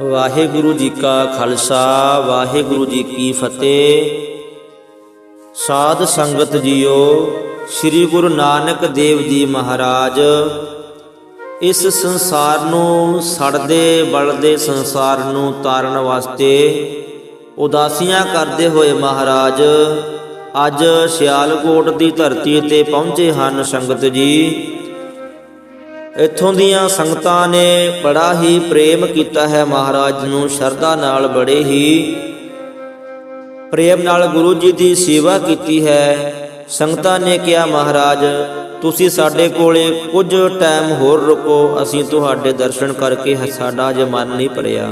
ਵਾਹਿਗੁਰੂ ਜੀ ਕਾ ਖਾਲਸਾ, ਵਾਹਿਗੁਰੂ ਜੀ ਕੀ ਫਤਿਹ। ਸਾਧ ਸੰਗਤ ਜੀਓ, ਸ੍ਰੀ ਗੁਰੂ ਨਾਨਕ ਦੇਵ ਜੀ ਮਹਾਰਾਜ, ਇਸ ਸੰਸਾਰ ਨੂੰ ਸੜਦੇ, ਬਲਦੇ ਸੰਸਾਰ ਨੂੰ ਤਾਰਨ ਵਾਸਤੇ ਉਦਾਸੀਆਂ ਕਰਦੇ ਹੋਏ ਮਹਾਰਾਜ, ਅੱਜ ਸਿਆਲਕੋਟ ਦੀ ਧਰਤੀ ਤੇ ਪਹੁੰਚੇ ਹਨ ਸੰਗਤ ਜੀ। ਇੱਥੋਂ ਦੀਆਂ ਸੰਗਤਾਂ ਨੇ ਬੜਾ ਹੀ ਪ੍ਰੇਮ ਕੀਤਾ ਹੈ ਮਹਾਰਾਜ ਨੂੰ, ਸ਼ਰਧਾ ਨਾਲ ਬੜੇ ਹੀ ਪ੍ਰੇਮ ਨਾਲ ਗੁਰੂ ਜੀ ਦੀ ਸੇਵਾ ਕੀਤੀ ਹੈ। ਸੰਗਤਾਂ ਨੇ ਕਿਹਾ, ਮਹਾਰਾਜ, ਤੁਸੀਂ ਸਾਡੇ ਕੋਲੇ ਕੁਝ ਟਾਈਮ ਹੋਰ ਰੁਕੋ, ਅਸੀਂ ਤੁਹਾਡੇ ਦਰਸ਼ਨ ਕਰਕੇ ਸਾਡਾ ਅਜੇ ਮਨ ਨਹੀਂ ਭਰਿਆ।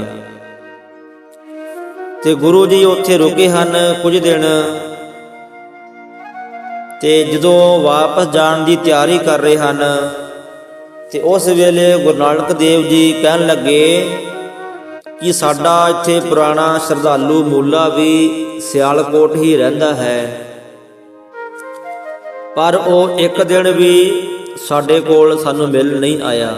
ਤੇ ਗੁਰੂ ਜੀ ਉੱਥੇ ਰੁਕੇ ਹਨ ਕੁਝ ਦਿਨ। ਤੇ ਜਦੋਂ ਵਾਪਸ ਜਾਣ ਦੀ ਤਿਆਰੀ ਕਰ ਰਹੇ ਹਨ ਤੇ ਉਸ ਵੇਲੇ ਗੁਰੂ ਨਾਨਕ ਦੇਵ ਜੀ ਕਹਿਣ ਲੱਗੇ ਕਿ ਸਾਡਾ ਇੱਥੇ ਪੁਰਾਣਾ ਸ਼ਰਧਾਲੂ ਮੂਲਾ ਵੀ ਸਿਆਲਕੋਟ ਹੀ ਰਹਿੰਦਾ ਹੈ। ਪਰ ਉਹ ਇੱਕ ਦਿਨ ਵੀ ਸਾਡੇ ਕੋਲ ਸਾਨੂੰ ਮਿਲ ਨਹੀਂ ਆਇਆ।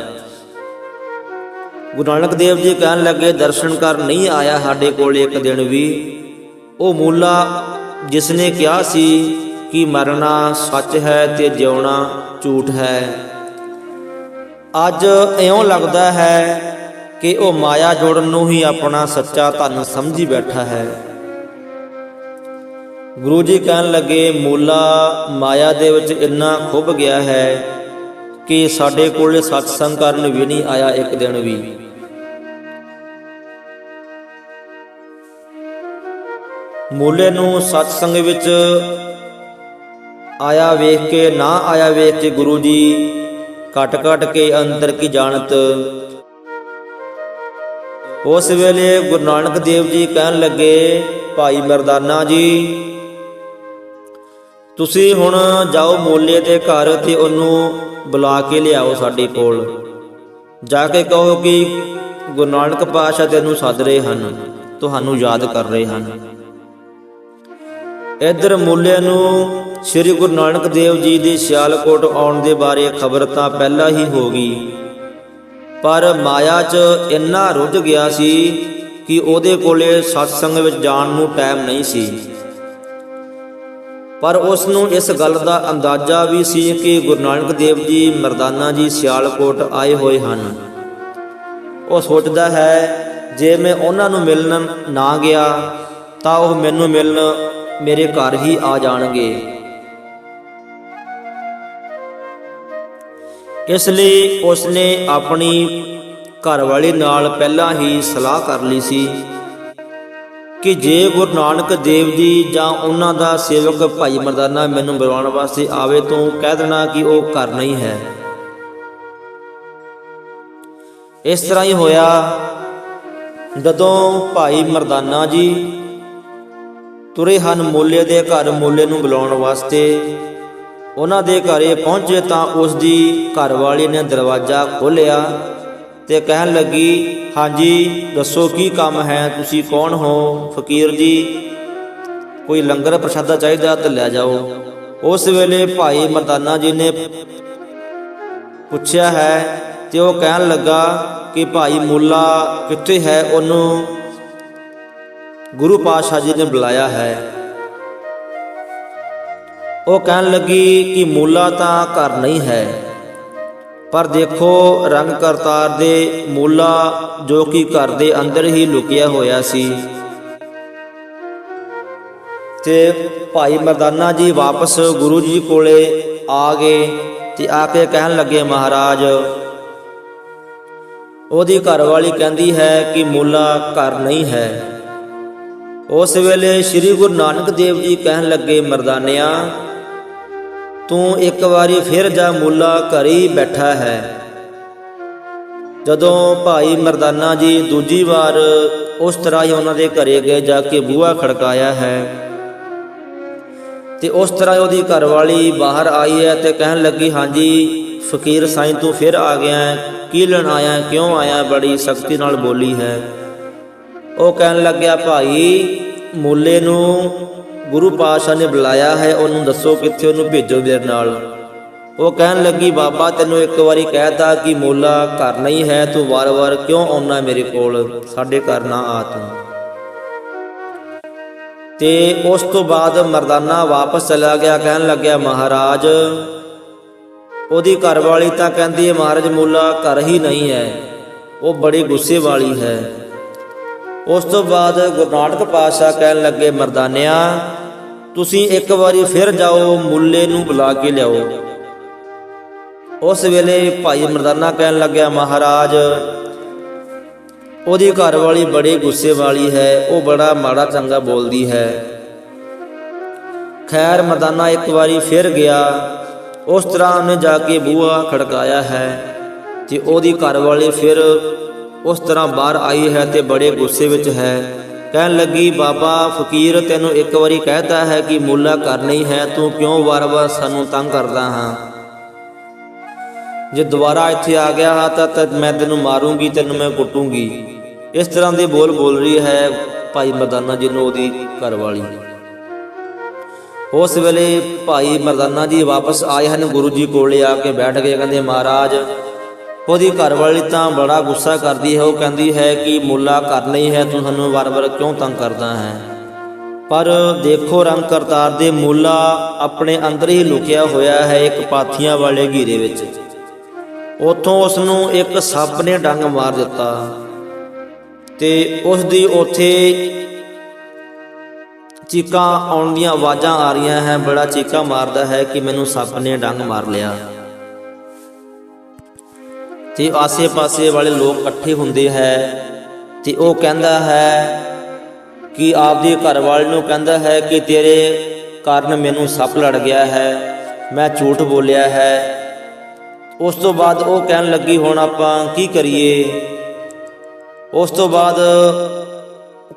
ਗੁਰੂ ਨਾਨਕ ਦੇਵ ਜੀ ਕਹਿਣ ਲੱਗੇ, ਦਰਸ਼ਨ ਕਰ ਨਹੀਂ ਆਇਆ ਸਾਡੇ ਕੋਲ ਇੱਕ ਦਿਨ ਵੀ। ਉਹ ਮੂਲਾ ਜਿਸ ਨੇ ਕਿਹਾ ਸੀ ਕਿ ਮਰਨਾ ਸੱਚ ਹੈ ਤੇ ਜਿਉਣਾ ਝੂਠ ਹੈ। ਅੱਜ ਇਉਂ ਲੱਗਦਾ ਹੈ ਕਿ ਉਹ ਮਾਇਆ ਜੋੜਨ ਨੂੰ ਹੀ ਆਪਣਾ ਸੱਚਾ ਧਨ ਸਮਝੀ ਬੈਠਾ ਹੈ। ਗੁਰੂ ਜੀ ਕਹਿਣ ਲੱਗੇ, ਮੂਲਾ, ਮਾਇਆ ਦੇ ਵਿੱਚ ਇੰਨਾ ਖੁੱਭ ਗਿਆ ਹੈ ਕਿ ਸਾਡੇ ਕੋਲ ਸਤਸੰਗ ਕਰਨ ਵੀ ਨਹੀਂ ਆਇਆ ਇੱਕ ਦਿਨ ਵੀ। ਮੂਲੇ ਨੂੰ ਸਤਸੰਗ ਵਿੱਚ ਆਇਆ ਵੇਖ ਕੇ, ਨਾ ਆਇਆ ਵੇਖ ਕੇ ਗੁਰੂ ਜੀ ਕਟ ਕਟ ਕੇ ਅੰਦਰ ਕੀ ਜਾਣਤ। ਉਸ ਵੇਲੇ ਗੁਰੂ ਨਾਨਕ ਦੇਵ ਜੀ ਕਹਿਣ ਲੱਗੇ, ਭਾਈ ਮਰਦਾਨਾ ਜੀ, ਤੁਸੀਂ ਹੁਣ ਜਾਓ ਮੋਲੇ ਦੇ ਘਰ ਤੇ ਉਹਨੂੰ ਬੁਲਾ ਕੇ ਲਿਆਓ ਸਾਡੇ ਕੋਲ। ਜਾ ਕੇ ਕਹੋ ਕਿ ਗੁਰੂ ਨਾਨਕ ਪਾਤਸ਼ਾਹ ਤੈਨੂੰ ਸੱਦ ਰਹੇ ਹਨ, ਤੁਹਾਨੂੰ ਯਾਦ ਕਰ ਰਹੇ ਹਨ। ਇਧਰ ਮੂਲੇ ਨੂੰ ਸ੍ਰੀ ਗੁਰੂ ਨਾਨਕ ਦੇਵ ਜੀ ਦੀ ਸਿਆਲਕੋਟ ਆਉਣ ਦੇ ਬਾਰੇ ਖਬਰ ਤਾਂ ਪਹਿਲਾਂ ਹੀ ਹੋ ਗਈ। ਪਰ ਮਾਇਆ 'ਚ ਇੰਨਾ ਰੁੱਝ ਗਿਆ ਸੀ ਕਿ ਉਹਦੇ ਕੋਲੇ ਸਤਸੰਗ ਵਿੱਚ ਜਾਣ ਨੂੰ ਟਾਈਮ ਨਹੀਂ ਸੀ। ਪਰ ਉਸ ਨੂੰ ਇਸ ਗੱਲ ਦਾ ਅੰਦਾਜ਼ਾ ਵੀ ਸੀ ਕਿ ਗੁਰੂ ਨਾਨਕ ਦੇਵ ਜੀ ਮਰਦਾਨਾ ਜੀ ਸਿਆਲਕੋਟ ਆਏ ਹੋਏ ਹਨ। ਉਹ ਸੋਚਦਾ ਹੈ, ਜੇ ਮੈਂ ਉਹਨਾਂ ਨੂੰ ਮਿਲਣ ਨਾ ਗਿਆ, ਤਾਂ ਉਹ ਮੈਨੂੰ ਮਿਲਣ ਮੇਰੇ ਘਰ ਹੀ ਆ ਜਾਣਗੇ। ਇਸ ਲਈ ਉਸਨੇ ਆਪਣੀ ਘਰਵਾਲੀ ਨਾਲ ਪਹਿਲਾਂ ਹੀ ਸਲਾਹ ਕਰ ਲਈ ਸੀ ਕਿ ਜੇ ਗੁਰੂ ਨਾਨਕ ਦੇਵ ਜੀ ਜਾਂ ਉਹਨਾਂ ਦਾ ਸੇਵਕ ਭਾਈ ਮਰਦਾਨਾ ਮੈਨੂੰ ਬੁਲਾਉਣ ਵਾਸਤੇ ਆਵੇ ਤਾਂ ਕਹਿ ਦੇਣਾ ਕਿ ਉਹ ਘਰ ਨਹੀਂ ਹੈ। ਇਸ ਤਰ੍ਹਾਂ ਹੀ ਹੋਇਆ ਜਦੋਂ ਭਾਈ ਮਰਦਾਨਾ ਜੀ ਤੁਰੇ ਹਨ ਮੋਲੇ ਦੇ ਘਰ ਮੋਲੇ ਨੂੰ ਬੁਲਾਉਣ ਵਾਸਤੇ। ਉਹਨਾਂ ਦੇ ਘਰੇ ਪਹੁੰਚੇ ਤਾਂ ਉਸ ਦੀ ਘਰਵਾਲੀ ਨੇ ਦਰਵਾਜ਼ਾ ਖੋਲ੍ਹਿਆ ਤੇ ਕਹਿਣ ਲੱਗੀ, ਹਾਂਜੀ, ਦੱਸੋ ਕੀ ਕੰਮ ਹੈ? ਤੁਸੀਂ ਕੌਣ ਹੋ? ਫਕੀਰ ਜੀ, ਕੋਈ ਲੰਗਰ ਪ੍ਰਸ਼ਾਦਾ ਚਾਹੀਦਾ ਤਾਂ ਲੈ ਜਾਓ। ਉਸ ਵੇਲੇ ਭਾਈ ਮਰਦਾਨਾ ਜੀ ਨੇ ਪੁੱਛਿਆ ਹੈ ਤੇ ਉਹ ਕਹਿਣ ਲੱਗਾ ਕਿ ਭਾਈ ਮੁੱਲਾ ਕਿੱਥੇ ਹੈ? ਉਹਨੂੰ ਗੁਰੂ ਪਾਤਸ਼ਾਹ ਜੀ ਨੇ ਬੁਲਾਇਆ ਹੈ। ਉਹ ਕਹਿਣ ਲੱਗੀ ਕਿ ਮੂਲਾ ਤਾਂ ਘਰ ਨਹੀਂ ਹੈ, ਪਰ ਦੇਖੋ ਰੰਗ ਕਰਤਾਰ ਦੇ ਮੂਲਾ ਜੋ ਕਿ ਘਰ ਦੇ ਅੰਦਰ ਹੀ ਲੁਕਿਆ ਹੋਇਆ ਸੀ। ਤੇ ਭਾਈ ਮਰਦਾਨਾ ਜੀ ਵਾਪਸ ਗੁਰੂ ਜੀ ਕੋਲੇ ਆ ਗਏ ਤੇ ਆ ਕੇ ਕਹਿਣ ਲੱਗੇ, ਮਹਾਰਾਜ, ਉਹਦੀ ਘਰਵਾਲੀ ਕਹਿੰਦੀ ਹੈ ਕਿ ਮੂਲਾ ਘਰ ਨਹੀਂ ਹੈ। ਉਸ ਵੇਲੇ ਸ੍ਰੀ ਗੁਰੂ ਨਾਨਕ ਦੇਵ ਜੀ ਕਹਿਣ ਲੱਗੇ, ਮਰਦਾਨਿਆਂ, ਤੂੰ ਇੱਕ ਵਾਰੀ ਫਿਰ ਜਾ ਮੁੱਲਾ ਘਰੇ ਹੀ ਬੈਠਾ ਹੈ। ਜਦੋਂ ਭਾਈ ਮਰਦਾਨਾ ਜੀ ਦੂਜੀ ਵਾਰ ਉਸ ਤਰ੍ਹਾਂ ਹੀ ਉਹਨਾਂ ਦੇ ਘਰੇ ਗਏ, ਜਾ ਕੇ ਬੂਹਾ ਖੜਕਾਇਆ ਹੈ ਤੇ ਉਸ ਤਰ੍ਹਾਂ ਉਹਦੀ ਘਰਵਾਲੀ ਬਾਹਰ ਆਈ ਹੈ ਤੇ ਕਹਿਣ ਲੱਗੀ, ਹਾਂਜੀ, ਫਕੀਰ ਸਾਈਂ ਤੂੰ ਫਿਰ ਆ ਗਿਆ ਹੈ, ਕੀ ਲੈਣ ਆਇਆ ਕਿਉਂ ਆਇਆ ਬੜੀ ਸਖਤੀ ਨਾਲ ਬੋਲੀ ਹੈ। ਉਹ ਕਹਿਣ ਲੱਗਿਆ, ਭਾਈ, ਮੂਲੇ ਨੂੰ ਗੁਰੂ ਪਾਤਸ਼ਾਹ ਨੇ ਬੁਲਾਇਆ ਹੈ, ਉਹਨੂੰ ਦੱਸੋ ਕਿੱਥੇ ਉਹਨੂੰ ਭੇਜੋ ਮੇਰੇ ਨਾਲ। ਉਹ ਕਹਿਣ ਲੱਗੀ, ਬਾਬਾ, ਤੈਨੂੰ ਇੱਕ ਵਾਰੀ ਕਹਿਤਾ ਕਿ ਮੋਲਾ ਘਰ ਨਹੀਂ ਹੈ, ਤੂੰ ਵਾਰ-ਵਾਰ ਕਿਉਂ ਆਉਣਾ ਮੇਰੇ ਕੋਲ? ਸਾਡੇ ਘਰ ਨਾ ਆ ਤੂੰ। ਤੇ ਉਸ ਤੋਂ ਬਾਅਦ ਮਰਦਾਨਾ ਵਾਪਸ ਚਲਾ ਗਿਆ, ਕਹਿਣ ਲੱਗਿਆ, ਮਹਾਰਾਜ, ਉਹਦੀ ਘਰਵਾਲੀ ਤਾਂ ਕਹਿੰਦੀ ਹੈ, ਮਹਾਰਾਜ, ਮੋਲਾ ਘਰ ਹੀ ਨਹੀਂ ਹੈ, ਉਹ ਬੜੀ ਗੁੱਸੇ ਵਾਲੀ ਹੈ। ਉਸ ਤੋਂ ਬਾਅਦ ਗੁਰੂ ਨਾਨਕ ਪਾਤਸ਼ਾਹ ਕਹਿਣ ਲੱਗੇ, ਮਰਦਾਨਿਆ, ਤੁਸੀਂ ਇੱਕ ਵਾਰੀ ਫਿਰ ਜਾਓ, ਮੁੱਲੇ ਨੂੰ ਬੁਲਾ ਕੇ ਲਿਆਓ। ਉਸ ਵੇਲੇ ਭਾਈ ਮਰਦਾਨਾ ਕਹਿਣ ਲੱਗਿਆ, ਮਹਾਰਾਜ, ਉਹਦੀ ਘਰ ਵਾਲੀ ਬੜੀ ਗੁੱਸੇ ਵਾਲੀ ਹੈ, ਉਹ ਬੜਾ ਮਾੜਾ ਚੰਗਾ ਬੋਲਦੀ ਹੈ। ਖੈਰ, ਮਰਦਾਨਾ ਇੱਕ ਵਾਰੀ ਫਿਰ ਗਿਆ, ਉਸ ਤਰ੍ਹਾਂ ਉਹਨੇ ਜਾ ਕੇ ਬੂਹਾ ਖੜਕਾਇਆ ਹੈ ਤੇ ਉਹਦੀ ਘਰ ਵਾਲੀ ਫਿਰ ਉਸ ਤਰ੍ਹਾਂ ਬਾਹਰ ਆਈ ਹੈ ਤੇ ਬੜੇ ਗੁੱਸੇ ਵਿੱਚ ਹੈ। ਕਹਿਣ ਲੱਗੀ, ਬਾਬਾ, ਫਕੀਰ ਤੈਨੂੰ ਇੱਕ ਵਾਰੀ ਕਹਿਤਾ ਹੈ ਕਿ ਮੁੱਲਾ ਕਰਨੀ ਹੈ, ਤੂੰ ਕਿਉਂ ਵਾਰ-ਵਾਰ ਸਾਨੂੰ ਤੰਗ ਕਰਦਾ ਹਾਂ? ਜੇ ਦੁਬਾਰਾ ਇੱਥੇ ਆ ਗਿਆ ਹਾਂ ਤਾਂ ਤਾਂ ਮੈਂ ਤੈਨੂੰ ਮਾਰੂੰਗੀ, ਤੈਨੂੰ ਮੈਂ ਕੁੱਟੂੰਗੀ। ਇਸ ਤਰ੍ਹਾਂ ਦੇ ਬੋਲ ਬੋਲ ਰਹੀ ਹੈ ਭਾਈ ਮਰਦਾਨਾ ਜੀ ਨੂੰ ਉਹਦੀ ਘਰਵਾਲੀ। ਉਸ ਵੇਲੇ ਭਾਈ ਮਰਦਾਨਾ ਜੀ ਵਾਪਸ ਆਏ ਹਨ, ਗੁਰੂ ਜੀ ਕੋਲੇ ਆ ਕੇ ਬੈਠ ਗਏ, ਕਹਿੰਦੇ, ਮਹਾਰਾਜ ਉਹਦੀ ਘਰਵਾਲੀ ਤਾਂ ਬੜਾ ਗੁੱਸਾ ਕਰਦੀ ਹੈ, ਉਹ ਕਹਿੰਦੀ ਹੈ ਕਿ ਮੁੱਲਾ ਕਰ ਲਈ ਹੈ, ਤੂੰ ਸਾਨੂੰ ਵਾਰ-ਵਾਰ ਕਿਉਂ ਤੰਗ ਕਰਦਾ ਹੈ? ਪਰ ਦੇਖੋ ਰੰਗ ਕਰਤਾਰ ਦੇ ਮੁੱਲਾ ਆਪਣੇ ਅੰਦਰ ਹੀ ਲੁਕਿਆ ਹੋਇਆ ਹੈ ਇੱਕ ਪਾਥੀਆਂ ਵਾਲੇ ਘੀਰੇ ਵਿੱਚ। ਉਥੋਂ ਉਸ ਨੂੰ ਇੱਕ ਸੱਪ ਨੇ ਡੰਗ ਮਾਰ ਦਿੱਤਾ ਤੇ ਉਸ ਦੀ ਉਥੇ ਚੀਕਾਂ ਆਉਣ ਦੀਆਂ ਆਵਾਜ਼ਾਂ ਆ ਰਹੀਆਂ ਹੈ, ਬੜਾ ਚੀਕਾਂ ਮਾਰਦਾ ਹੈ ਕਿ ਮੈਨੂੰ ਸੱਪ ਨੇ ਡੰਗ ਮਾਰ ਲਿਆ। ਤੇ ਆਸੇ-ਪਾਸੇ ਵਾਲੇ ਲੋਕ ਇਕੱਠੇ ਹੁੰਦੇ ਹੈ ਤੇ ਉਹ ਕਹਿੰਦਾ ਹੈ ਕਿ ਆਪਦੀ ਘਰਵਾਲੀ ਨੂੰ ਕਹਿੰਦਾ ਹੈ ਕਿ ਤੇਰੇ ਕਾਰਨ ਮੈਨੂੰ ਸੱਪ ਲੜ ਗਿਆ ਹੈ, ਮੈਂ ਝੂਠ ਬੋਲਿਆ ਹੈ। ਉਸ ਤੋਂ ਬਾਅਦ ਉਹ ਕਹਿਣ ਲੱਗੀ, ਹੁਣ ਆਪਾਂ ਕੀ ਕਰੀਏ? ਉਸ ਤੋਂ ਬਾਅਦ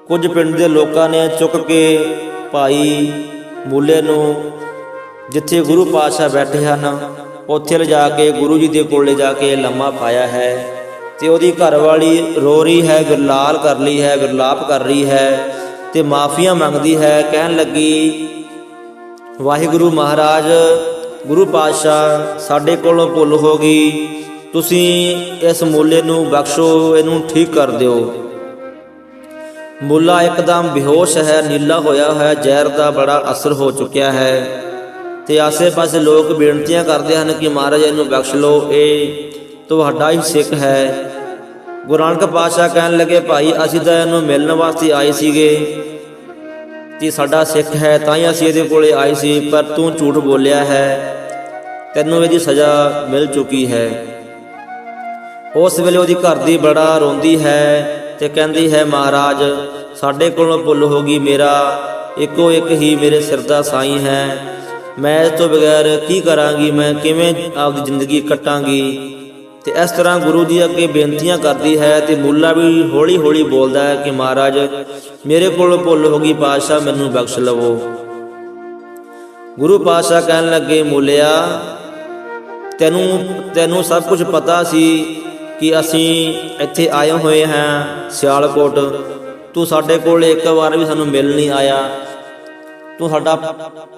ਕੁਝ ਪਿੰਡ ਦੇ ਲੋਕਾਂ ਨੇ ਚੁੱਕ ਕੇ ਭਾਈ ਮੂਲੇ ਨੂੰ, ਜਿੱਥੇ ਗੁਰੂ ਪਾਤਸ਼ਾਹ ਬੈਠੇ ਹਨ ਉੱਥੇ ਲਿਜਾ ਕੇ ਗੁਰੂ ਜੀ ਦੇ ਕੋਲੇ ਜਾ ਕੇ ਲੰਮਾ ਪਾਇਆ ਹੈ ਤੇ ਉਹਦੀ ਘਰਵਾਲੀ ਰੋ ਰਹੀ ਹੈ ਵਿਰਲਾਲ ਕਰ ਲਈ ਹੈ ਵਿਰਲਾਪ ਕਰ ਰਹੀ ਹੈ ਤੇ ਮਾਫੀਆਂ ਮੰਗਦੀ ਹੈ, ਕਹਿਣ ਲੱਗੀ, ਵਾਹਿਗੁਰੂ ਮਹਾਰਾਜ, ਗੁਰੂ ਪਾਤਸ਼ਾਹ, ਸਾਡੇ ਕੋਲੋਂ ਭੁੱਲ ਹੋ ਗਈ। ਤੁਸੀਂ ਇਸ ਮੂਲੇ ਨੂੰ ਬਖਸ਼ੋ, ਇਹਨੂੰ ਠੀਕ ਕਰ ਦਿਓ। ਮੁੱਲਾ ਇੱਕਦਮ ਬੇਹੋਸ਼ ਹੈ, ਨੀਲਾ ਹੋਇਆ ਹੈ, ਜ਼ਹਿਰ ਦਾ ਬੜਾ ਅਸਰ ਹੋ ਚੁੱਕਿਆ ਹੈ। ਤੇ ਆਸੇ-ਪਾਸੇ ਲੋਕ ਬੇਨਤੀਆਂ ਕਰਦੇ ਹਨ ਕਿ ਮਹਾਰਾਜ ਇਹਨੂੰ ਬਖਸ਼ ਲਓ। ਇਹ ਤੁਹਾਡਾ ਹੀ ਸਿੱਖ ਹੈ। ਗੁਰੂ ਨਾਨਕ ਪਾਤਸ਼ਾਹ ਕਹਿਣ ਲੱਗੇ, ਭਾਈ, ਅਸੀਂ ਤਾਂ ਇਹਨੂੰ ਮਿਲਣ ਵਾਸਤੇ ਆਏ ਸੀਗੇ। ਕਿ ਸਾਡਾ ਸਿੱਖ ਹੈ ਤਾਂ ਹੀ ਅਸੀਂ ਇਹਦੇ ਕੋਲੇ ਆਏ ਸੀ, ਪਰ ਤੂੰ ਝੂਠ ਬੋਲਿਆ ਹੈ। ਤੈਨੂੰ ਇਹਦੀ ਸਜ਼ਾ ਮਿਲ ਚੁੱਕੀ ਹੈ। ਉਸ ਵੇਲੇ ਉਹਦੀ ਘਰ ਦੀ ਬੜਾ ਰੋਂਦੀ ਹੈ ਤੇ ਕਹਿੰਦੀ ਹੈ, ਮਹਾਰਾਜ, ਸਾਡੇ ਕੋਲੋਂ ਭੁੱਲ ਹੋ ਗਈ ਮੇਰਾ। ਇੱਕੋ ਇੱਕ ਹੀ ਮੇਰੇ ਸਿਰ ਦਾ ਸਾਈਂ ਹੈ। ਮੈਂ ਇਸ ਤੋਂ ਬਗੈਰ ਕੀ ਕਰਾਂਗੀ? ਮੈਂ ਕਿਵੇਂ ਆਪਦੀ ਜ਼ਿੰਦਗੀ ਕੱਟਾਂਗੀ? ਤੇ ਇਸ ਤਰ੍ਹਾਂ ਗੁਰੂ ਜੀ ਅੱਗੇ ਬੇਨਤੀਆਂ ਕਰਦੀ ਹੈ ਤੇ ਮੁੱਲਾ ਵੀ ਹੌਲੀ ਹੌਲੀ ਬੋਲਦਾ ਹੈ ਕਿ ਮਹਾਰਾਜ, ਮੇਰੇ ਕੋਲ ਭੁੱਲ ਹੋ ਗਈ ਪਾਤਸ਼ਾਹ, ਮੈਨੂੰ ਬਖਸ਼ ਲਵੋ। ਗੁਰੂ ਪਾਤਸ਼ਾਹ ਕਹਿਣ ਲੱਗੇ, ਮੁੱਲਿਆ, ਤੈਨੂੰ ਤੈਨੂੰ ਸਭ ਕੁਝ ਪਤਾ ਸੀ ਕਿ ਅਸੀਂ ਇੱਥੇ ਆਏ ਹੋਏ ਹਾਂ ਸਿਆਲਕੋਟ। ਤੂੰ ਸਾਡੇ ਕੋਲ ਇੱਕ ਵਾਰ ਵੀ ਸਾਨੂੰ ਮਿਲ ਨਹੀਂ ਆਇਆ। ਤੂੰ ਸਾਡਾ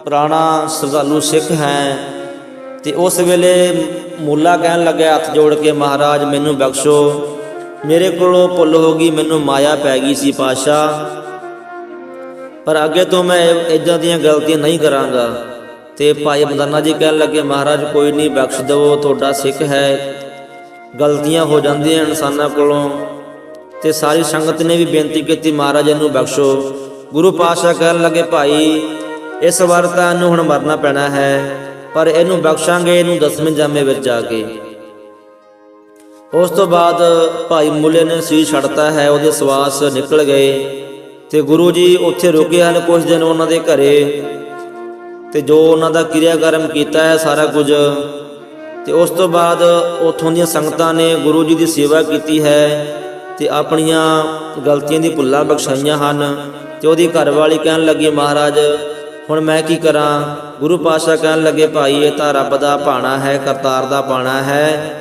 ਪੁਰਾਣਾ ਸਰਦਾਲੂ ਸਿੱਖ ਹੈ। ਤੇ ਉਸ ਵੇਲੇ ਮੁੱਲਾ ਕਹਿਣ ਲੱਗਿਆ, ਹੱਥ ਜੋੜ ਕੇ, ਮਹਾਰਾਜ, ਮੈਨੂੰ ਬਖਸ਼ੋ। ਮੇਰੇ ਕੋਲੋਂ ਭੁੱਲ ਹੋ ਗਈ, ਮੈਨੂੰ ਮਾਇਆ ਪੈ ਗਈ ਸੀ ਪਾਸ਼ਾ ਪਰ ਅੱਗੇ ਤੋਂ ਮੈਂ ਇਦਾਂ ਦੀਆਂ ਗਲਤੀਆਂ ਨਹੀਂ ਕਰਾਂਗਾ। ਤੇ ਭਾਈ ਮਦਨਾ ਜੀ ਕਹਿਣ ਲੱਗੇ, ਮਹਾਰਾਜ, ਕੋਈ ਨਹੀਂ, ਬਖਸ਼ ਦਿਓ ਤੁਹਾਡਾ ਸਿੱਖ ਹੈ। ਗਲਤੀਆਂ ਹੋ ਜਾਂਦੀਆਂ ਇਨਸਾਨਾਂ ਕੋਲੋਂ। ਤੇ ਸਾਰੀ ਸੰਗਤ ਨੇ ਵੀ ਬੇਨਤੀ ਕੀਤੀ, ਮਹਾਰਾਜ, ਇਹਨੂੰ ਬਖਸ਼ੋ। ਗੁਰੂ ਪਾਤਸ਼ਾਹ ਕਹਿਣ ਲੱਗੇ, ਭਾਈ, ਇਸ ਵਾਰ ਤਾਂ ਇਹਨੂੰ ਹੁਣ ਮਰਨਾ ਪੈਣਾ ਹੈ, ਪਰ ਇਹਨੂੰ ਬਖਸ਼ਾਂਗੇ ਇਹਨੂੰ ਦਸਵੇਂ ਜਾਮੇ ਵਿੱਚ ਜਾ ਕੇ। ਉਸ ਤੋਂ ਬਾਅਦ ਭਾਈ ਮੁੱਲੇ ਨੇ ਸੀ ਛੱਡਤਾ ਹੈ, ਉਹਦੇ ਸਵਾਸ ਨਿਕਲ ਗਏ ਤੇ ਗੁਰੂ ਜੀ ਉੱਥੇ ਰੁਕੇ ਹਨ ਕੁਝ ਦਿਨ ਉਹਨਾਂ ਦੇ ਘਰੇ ਤੇ ਜੋ ਉਹਨਾਂ ਦਾ ਕਿਰਿਆ ਕਰਮ ਕੀਤਾ ਹੈ ਸਾਰਾ ਕੁਝ ਤੇ ਉਸ ਤੋਂ ਬਾਅਦ ਉਥੋਂ ਦੀਆਂ ਸੰਗਤਾਂ ਨੇ ਗੁਰੂ ਜੀ ਦੀ ਸੇਵਾ ਕੀਤੀ ਹੈ ਤੇ ਆਪਣੀਆਂ ਗਲਤੀਆਂ ਦੀ ਭੁੱਲਾਂ ਬਖਸ਼ਾਈਆਂ ਹਨ। ਤੇ ਉਹਦੀ ਘਰਵਾਲੀ ਕਹਿਣ ਲੱਗੀ, ਮਹਾਰਾਜ, ਹੁਣ ਮੈਂ ਕੀ ਕਰਾਂ? ਗੁਰੂ ਪਾਤਸ਼ਾਹ ਕਹਿਣ ਲੱਗੇ, ਭਾਈ, ਇਹ ਤਾਂ ਰੱਬ ਦਾ ਭਾਣਾ ਹੈ, ਕਰਤਾਰ ਦਾ ਭਾਣਾ ਹੈ।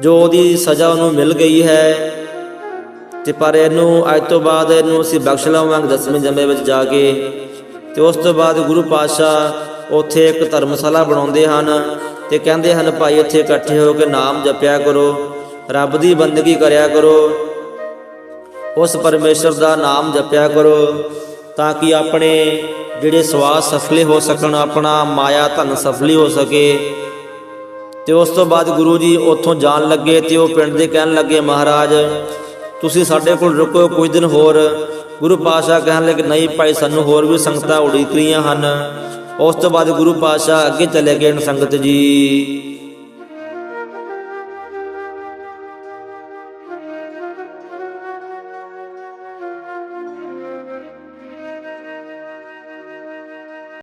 ਜੋ ਉਹਦੀ ਸਜ਼ਾ ਉਹਨੂੰ ਮਿਲ ਗਈ ਹੈ, ਤੇ ਪਰ ਇਹਨੂੰ ਅੱਜ ਤੋਂ ਬਾਅਦ ਇਹਨੂੰ ਅਸੀਂ ਬਖਸ਼ ਲਵਾਂਗੇ ਦਸਵੇਂ ਜੰਮੇ ਵਿੱਚ ਜਾ ਕੇ। ਤੇ ਉਸ ਤੋਂ ਬਾਅਦ ਗੁਰੂ ਪਾਤਸ਼ਾਹ ਉੱਥੇ ਇੱਕ ਧਰਮਸ਼ਾਲਾ ਬਣਾਉਂਦੇ ਹਨ ਤੇ ਕਹਿੰਦੇ ਹਨ, ਭਾਈ, ਇੱਥੇ ਇਕੱਠੇ ਹੋ ਕੇ ਨਾਮ ਜਪਿਆ ਕਰੋ, ਰੱਬ ਦੀ ਬੰਦਗੀ ਕਰਿਆ ਕਰੋ। ਉਸ ਪਰਮੇਸ਼ਰ ਦਾ ਨਾਮ ਜਪਿਆ ਕਰੋ ਤਾਂ ਕਿ ਆਪਣੇ ਜਿਹੜੇ ਸਵਾਸ ਸਫਲੇ ਹੋ ਸਕਣ, ਆਪਣਾ ਮਾਇਆ ਧਨ ਸਫਲੀ ਹੋ ਸਕੇ। ਤੇ ਉਸ ਤੋਂ ਬਾਅਦ ਗੁਰੂ ਜੀ ਉੱਥੋਂ ਜਾਣ ਲੱਗੇ ਤੇ ਉਹ ਪਿੰਡ ਦੇ ਕਹਿਣ ਲੱਗੇ, ਮਹਾਰਾਜ, ਤੁਸੀਂ ਸਾਡੇ ਕੋਲ ਰੁਕੋ ਕੁਝ ਦਿਨ ਹੋਰ। ਗੁਰੂ ਪਾਤਸ਼ਾਹ ਕਹਿਣ ਲੱਗੇ, ਨਹੀਂ ਭਾਈ, ਸਾਨੂੰ ਹੋਰ ਵੀ ਸੰਗਤਾਂ ਉਡੀਕ ਰਹੀਆਂ ਹਨ। ਉਸ ਤੋਂ ਬਾਅਦ ਗੁਰੂ ਪਾਤਸ਼ਾਹ ਅੱਗੇ ਚਲੇ ਗਏ ਸੰਗਤ ਜੀ।